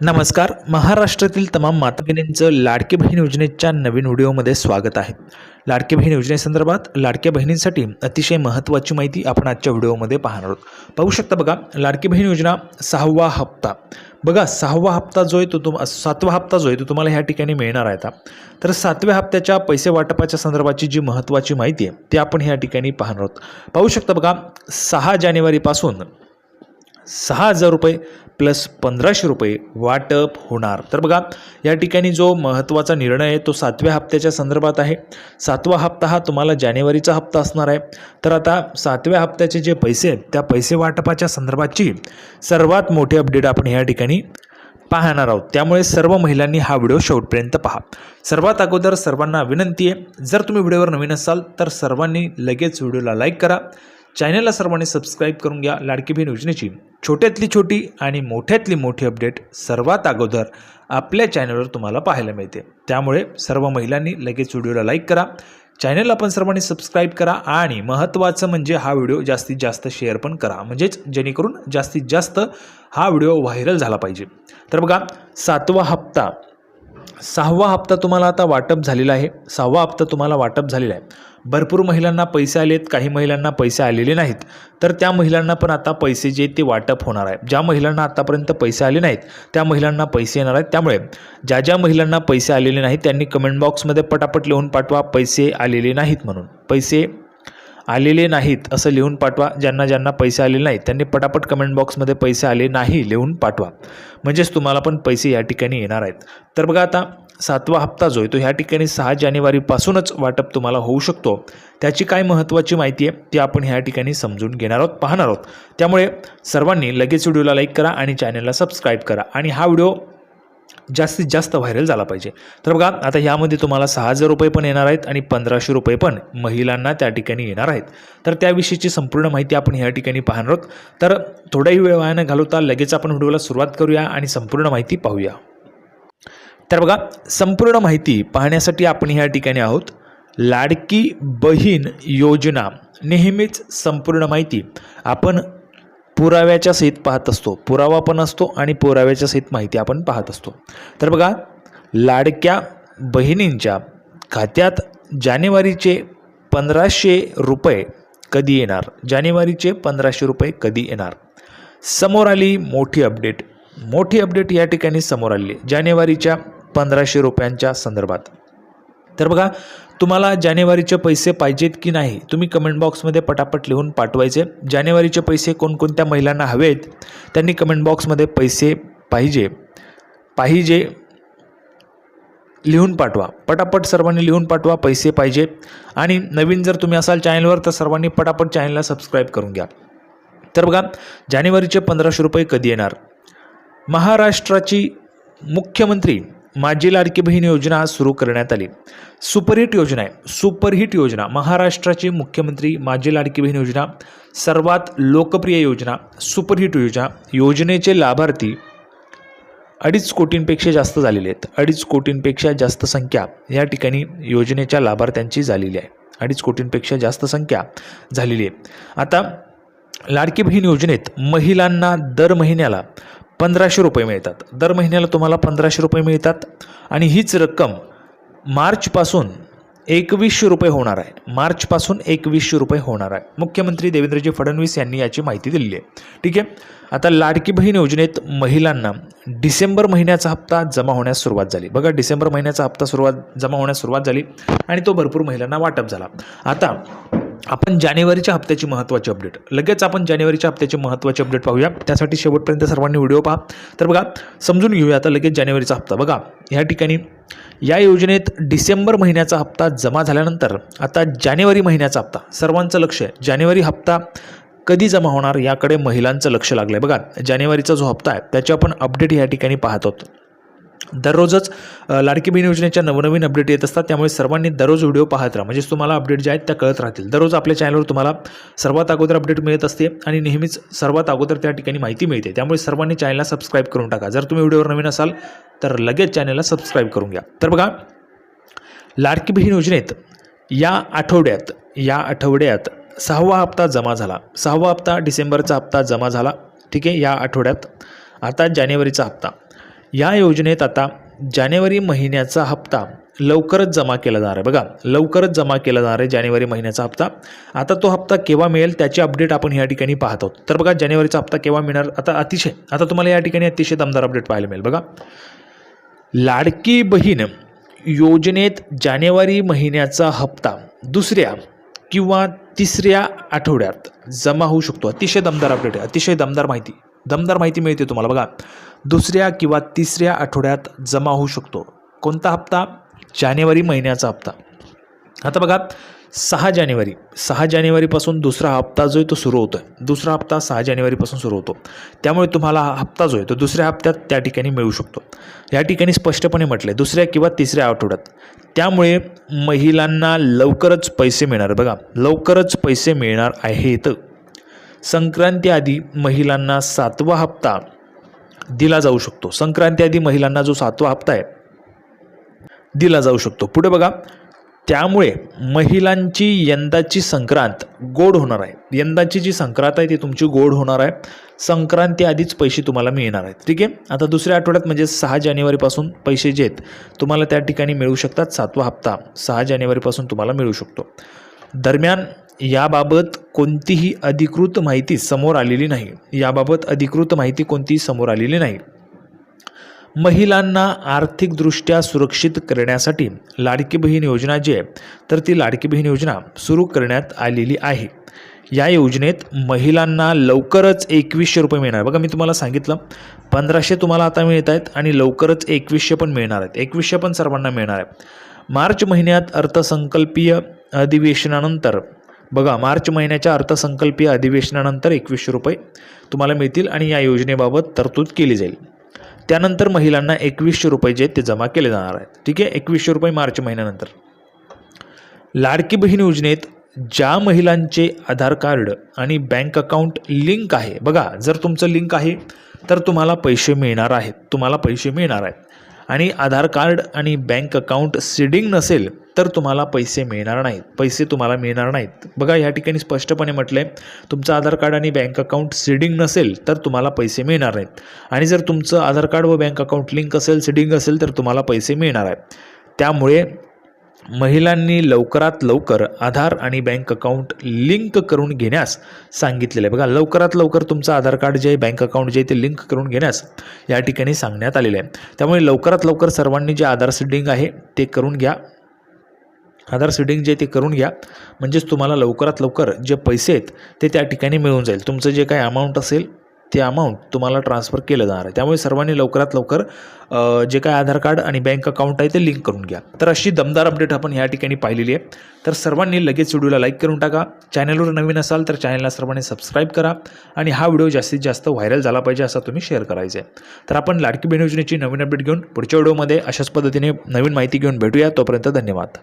नमस्कार. महाराष्ट्रातील तमाम माता लाडकी बहीण योजनेच्या नवीन व्हिडिओमध्ये स्वागत आहे. लाडकी बहीण योजनेसंदर्भात लाडक्या बहिणींसाठी अतिशय महत्त्वाची माहिती आपण आजच्या व्हिडिओमध्ये पाहणार आहोत. पाहू शकता बघा लाडकी बहीण योजना सहावा हप्ता. बघा सहावा हप्ता जो आहे तो तुम सातवा हप्ता जो आहे तो तुम्हाला ह्या ठिकाणी मिळणार आहे आता. तर सातव्या हप्त्याच्या पैसे वाटपाच्या संदर्भाची जी महत्त्वाची माहिती आहे ती आपण ह्या ठिकाणी पाहणार आहोत. पाहू शकता बघा सहा जानेवारीपासून सहा हजार रुपये प्लस पंधराशे रुपये वाटप होणार. तर बघा या ठिकाणी जो महत्त्वाचा निर्णय आहे तो सातव्या हप्त्याच्या संदर्भात आहे. सातवा हप्ता हा तुम्हाला जानेवारीचा हप्ता असणार आहे. तर आता सातव्या हप्त्याचे जे पैसे आहेत त्या पैसे वाटपाच्या संदर्भाची सर्वात मोठी अपडेट आपण या ठिकाणी पाहणार आहोत. त्यामुळे सर्व महिलांनी हा व्हिडिओ शेवटपर्यंत पहा. सर्वात अगोदर सर्वांना विनंती आहे जर तुम्ही व्हिडिओवर नवीन असाल तर सर्वांनी लगेच व्हिडिओला लाईक करा. चॅनलला सर्वांनी सबस्क्राईब करून घ्या. लाडकी बहीण योजनेची छोट्यातली छोटी आणि मोठ्यातली मोठी अपडेट सर्वात अगोदर आपल्या चॅनलवर तुम्हाला पाहायला मिळते. त्यामुळे सर्व महिलांनी लगेच व्हिडिओला लाईक करा. चॅनलला पण सर्वांनी सबस्क्राईब करा आणि महत्त्वाचं म्हणजे हा व्हिडिओ जास्तीत जास्त शेअर पण करा. म्हणजेच जेणेकरून जास्तीत जास्त हा व्हिडिओ व्हायरल झाला पाहिजे. तर बघा सातवा हप्ता. सहावा हप्ता तुम्हाला आता वाटप झालेला आहे. सहावा हप्ता तुम्हाला वाटप झालेला आहे. भरपूर महिलांना पैसे आले आहेत काही महिलांना पैसे आलेले नाहीत. तर त्या महिलांना पण आता पैसे जे ते वाटप होणार आहे. ज्या महिलांना आतापर्यंत पैसे आले नाहीत त्या महिलांना पैसे येणार आहेत. त्यामुळे ज्या ज्या महिलांना पैसे आलेले नाहीत त्यांनी कमेंट बॉक्समध्ये पटापट लिहून पाठवा पैसे आलेले नाहीत म्हणून. पैसे आलेले नाहीत असं लिहून पाठवा. ज्यांना ज्यांना पैसे आलेले नाहीत त्यांनी पटापट कमेंट बॉक्समध्ये पैसे आले नाही लिहून पाठवा. म्हणजेच तुम्हाला पण पैसे या ठिकाणी येणार आहेत. तर बघा आता सातवा हप्ता जो आहे तो ह्या ठिकाणी सहा जानेवारीपासूनच वाटप तुम्हाला होऊ शकतो. त्याची काय महत्त्वाची माहिती आहे ती आपण ह्या ठिकाणी समजून घेणार आहोत पाहणार आहोत. त्यामुळे सर्वांनी लगेच व्हिडिओला लाईक करा आणि चॅनलला सबस्क्राईब करा. आणि हा व्हिडिओ जास्तीत जास्त व्हायरल झाला पाहिजे. तर बघा आता यामध्ये तुम्हाला सहा हजार रुपये पण येणार आहेत आणि पंधराशे रुपये पण महिलांना त्या ठिकाणी येणार आहेत. तर त्याविषयीची संपूर्ण माहिती आपण ह्या ठिकाणी पाहणार आहोत. तर थोडाही वेळ वायानं घालवता लगेच आपण व्हिडिओला सुरुवात करूया आणि संपूर्ण माहिती पाहूया. तर बघा संपूर्ण माहिती पाहण्यासाठी आपण ह्या ठिकाणी आहोत. लाडकी बहीण योजना नेहमीच संपूर्ण माहिती आपण पुराव्याच्या सहित पाहत असतो. पुरावा पण असतो आणि पुराव्याच्या सहित माहिती आपण पाहत असतो. तर बघा लाडक्या बहिणींच्या खात्यात जानेवारीचे पंधराशे रुपये कधी येणार? जानेवारीचे पंधराशे रुपये कधी येणार? समोर आली मोठी अपडेट. मोठी अपडेट या ठिकाणी समोर आली. जानेवारीच्या पंधराशे रुपयांच्या संदर्भात. तर बघा तुम्हाला जानेवारीचे पैसे पाहिजेत की नाही तुम्ही कमेंट बॉक्समध्ये पटापट लिहून पाठवायचे. जानेवारीचे पैसे कोणकोणत्या महिलांना हवेत त्यांनी कमेंट बॉक्समध्ये पैसे पाहिजे. पाहिजे लिहून पाठवा. पटापट सर्वांनी लिहून पाठवा पैसे पाहिजे. आणि नवीन जर तुम्ही असाल चॅनलवर तर सर्वांनी पटापट चॅनलला सबस्क्राईब करून घ्या. तर बघा जानेवारीचे पंधराशे रुपये कधी येणार? महाराष्ट्राची मुख्यमंत्री माझी लाडकी बहीण योजना सुरू करण्यात आली. सुपरहिट योजना आहे. सुपरहिट योजना. महाराष्ट्राची मुख्यमंत्री माझी लाडकी बहीण योजना सर्वात लोकप्रिय योजना सुपरहिट योजना योजनेचे लाभार्थी अडीच कोटींपेक्षा जास्त झालेले आहेत. अडीच कोटींपेक्षा जास्त संख्या या ठिकाणी योजनेच्या लाभार्थ्यांची झालेली आहे. अडीच कोटींपेक्षा जास्त संख्या झालेली आहे. आता लाडकी बहीण योजनेत महिलांना दर महिन्याला पंधराशे रुपये मिळतात. दर महिन्याला तुम्हाला पंधराशे रुपये मिळतात. आणि हीच रक्कम मार्चपासून एकवीसशे रुपये होणार आहे. मार्चपासून एकवीसशे रुपये होणार आहे. मुख्यमंत्री देवेंद्रजी फडणवीस यांनी याची माहिती दिलेली आहे. ठीक आहे? आता लाडकी बहीण योजनेत महिलांना डिसेंबर महिन्याचा हप्ता जमा होण्यास सुरुवात झाली. बघा डिसेंबर महिन्याचा हप्ता सुरुवात जमा होण्यास सुरुवात झाली आणि तो भरपूर महिलांना वाटप झाला. आता आपण जानेवारीच्या हप्त्याची महत्त्वाची अपडेट लगेच आपण जानेवारीच्या हप्त्याची महत्त्वाची अपडेट पाहूया. त्यासाठी शेवटपर्यंत सर्वांनी व्हिडिओ पहा. तर बघा समजून घेऊया आता लगेच जानेवारीचा हप्ता. बघा ह्या ठिकाणी या योजनेत डिसेंबर महिन्याचा हप्ता जमा झाल्यानंतर आता जानेवारी महिन्याचा हप्ता. सर्वांचं लक्ष आहे. जानेवारी हप्ता कधी जमा होणार याकडे महिलांचं लक्ष लागलं आहे बघा जानेवारीचा जो हप्ता आहे त्याची आपण अपडेट या ठिकाणी पाहत आहोत. दररोजच लाडकी बहीण योजनेच्या नवनवीन अपडेट येत असतात. त्यामुळे सर्वांनी दररोज व्हिडिओ पाहत राहा. म्हणजेच तुम्हाला अपडेट ज्या आहेत त्या कळत राहतील. दररोज आपल्या चॅनलवर तुम्हाला सर्वात अगोदर अपडेट मिळत असते आणि नेहमीच सर्वात अगोदर त्या ठिकाणी माहिती मिळते. त्यामुळे सर्वांनी चॅनलला सबस्क्राईब करून टाका. जर तुम्ही व्हिडिओवर नवीन असाल तर लगेच चॅनलला सबस्क्राईब करून घ्या. तर बघा लाडकी बहीण योजनेत या आठवड्यात या आठवड्यात सहावा हप्ता जमा झाला. सहावा हप्ता डिसेंबरचा हप्ता जमा झाला. ठीक आहे? या आठवड्यात. आता जानेवारीचा हप्ता. या योजनेत आता जानेवारी महिन्याचा हप्ता लवकरच जमा केला जाणार आहे. बघा लवकरच जमा केला जाणार आहे जानेवारी महिन्याचा हप्ता. आता तो हप्ता केव्हा मिळेल त्याची अपडेट आपण या ठिकाणी पाहत आहोत. तर बघा जानेवारीचा हप्ता केव्हा मिळणार? आता अतिशय आता तुम्हाला या ठिकाणी अतिशय दमदार अपडेट पाहायला मिळेल. बघा लाडकी बहीण योजनेत जानेवारी महिन्याचा हप्ता दुसऱ्या किंवा तिसऱ्या आठवड्यात जमा होऊ शकतो. अतिशय दमदार अपडेट आहे. अतिशय दमदार माहिती दमदार माहिती मिळते तुम्हाला. बघा दुसऱ्या किंवा तिसऱ्या आठवड्यात जमा होऊ शकतो. कोणता हप्ता? जानेवारी महिन्याचा हप्ता. आता बघा सहा जानेवारी. सहा जानेवारीपासून दुसरा हप्ता जो आहे तो सुरू होतो आहे दुसरा हप्ता सहा जानेवारीपासून सुरू होतो. त्यामुळे तुम्हाला हा हप्ता जो आहे तो दुसऱ्या हप्त्यात त्या ठिकाणी मिळू शकतो. या ठिकाणी स्पष्टपणे म्हटलं आहे दुसऱ्या किंवा तिसऱ्या आठवड्यात. त्यामुळे महिलांना लवकरच पैसे मिळणार. बघा लवकरच पैसे मिळणार आहेत संक्रांतीआधी महिलांना सातवा हप्ता दिला जाऊ शकतो. संक्रांती आधी महिलांना जो सातवा हप्ता आहे दिला जाऊ शकतो. पुढे बघा त्यामुळे महिलांची यंदाची संक्रांत गोड होणार आहे. यंदाची जी संक्रांत आहे ती तुमची गोड होणार आहे. संक्रांती आधीच पैसे तुम्हाला मिळणार आहेत. ठीक आहे? आता दुसऱ्या आठवड्यात म्हणजे सहा जानेवारीपासून पैसे जे आहेत तुम्हाला त्या ठिकाणी मिळू शकतात. सातवा हप्ता सहा जानेवारीपासून तुम्हाला मिळू शकतो. दरम्यान याबाबत कोणतीही अधिकृत माहिती समोर आलेली नाही. याबाबत अधिकृत माहिती कोणतीही समोर आलेली नाही. महिलांना आर्थिकदृष्ट्या सुरक्षित करण्यासाठी लाडकी बहीण योजना जी आहे तर ती लाडकी बहीण योजना सुरू करण्यात आलेली आहे. या योजनेत महिलांना लवकरच एकवीसशे रुपये मिळणार बघा मी तुम्हाला सांगितलं पंधराशे तुम्हाला आता मिळत आहेत आणि लवकरच एकवीसशे पण मिळणार आहेत. एकवीसशे पण सर्वांना मिळणार आहे. मार्च महिन्यात अर्थसंकल्पीय अधिवेशनानंतर बघा मार्च महिन्याच्या अर्थसंकल्पीय अधिवेशनानंतर एकवीसशे रुपये तुम्हाला मिळतील आणि या योजनेबाबत तरतूद केली जाईल. त्यानंतर महिलांना एकवीसशे रुपये जे ते जमा केले जाणार आहेत. ठीक आहे? एकवीसशे रुपये मार्च महिन्यानंतर. लाडकी बहीण योजनेत ज्या महिलांचे आधार कार्ड आणि बँक अकाउंट लिंक आहे बघा जर तुमचं लिंक आहे तर तुम्हाला पैसे मिळणार आहेत. तुम्हाला पैसे मिळणार आहेत. आणि आधार कार्ड आणि बँक अकाउंट सीडिंग नसेल तर तुम्हाला पैसे मिळणार नाहीत. पैसे तुम्हाला मिळणार नाहीत. बघा या ठिकाणी स्पष्टपणे म्हटलं आहे तुमचं आधार कार्ड आणि बँक अकाउंट सीडिंग नसेल तर तुम्हाला पैसे मिळणार नाहीत. आणि जर तुमचं आधार कार्ड व बँक अकाउंट लिंक असेल सीडिंग असेल तर तुम्हाला पैसे मिळणार आहेत. त्यामुळे महिलांनी लवकरात लवकर आधार आणि बँक अकाउंट लिंक करून घेण्यास सांगितलेलं आहे. बघा लवकरात लवकर तुमचं आधार कार्ड जे आहे बँक अकाउंट जे आहे ते लिंक करून घेण्यास या ठिकाणी सांगण्यात आलेलं आहे. त्यामुळे लवकरात लवकर सर्वांनी जे आधार सिडिंग आहे ते करून घ्या. आधार सिडिंग जे ते करून घ्या. म्हणजेच तुम्हाला लवकरात लवकर जे पैसे आहेत ते त्या ठिकाणी मिळून जाईल. तुमचं जे काही अमाऊंट असेल ते अमाऊंट तुम्हाला ट्रान्सफर केलं जाणार आहे. त्यामुळे सर्वांनी लवकरात लवकर जे काय आधार कार्ड आणि बँक अकाउंट आहे ते लिंक करून घ्या. तर अशी दमदार अपडेट आपण या ठिकाणी पाहिलेली आहे. तर सर्वांनी लगेच व्हिडिओला लाईक करून टाका. चॅनलवर नवीन असाल तर चॅनलला सर्वांनी सबस्क्राईब करा आणि हा व्हिडिओ जास्तीत जास्त व्हायरल झाला पाहिजे असा तुम्ही शेअर करायचा आहे. तर आपण लाडकी बहीण योजनेची नवीन अपडेट घेऊन पुढच्या व्हिडिओमध्ये अशाच पद्धतीने नवीन माहिती घेऊन भेटूया. तोपर्यंत धन्यवाद.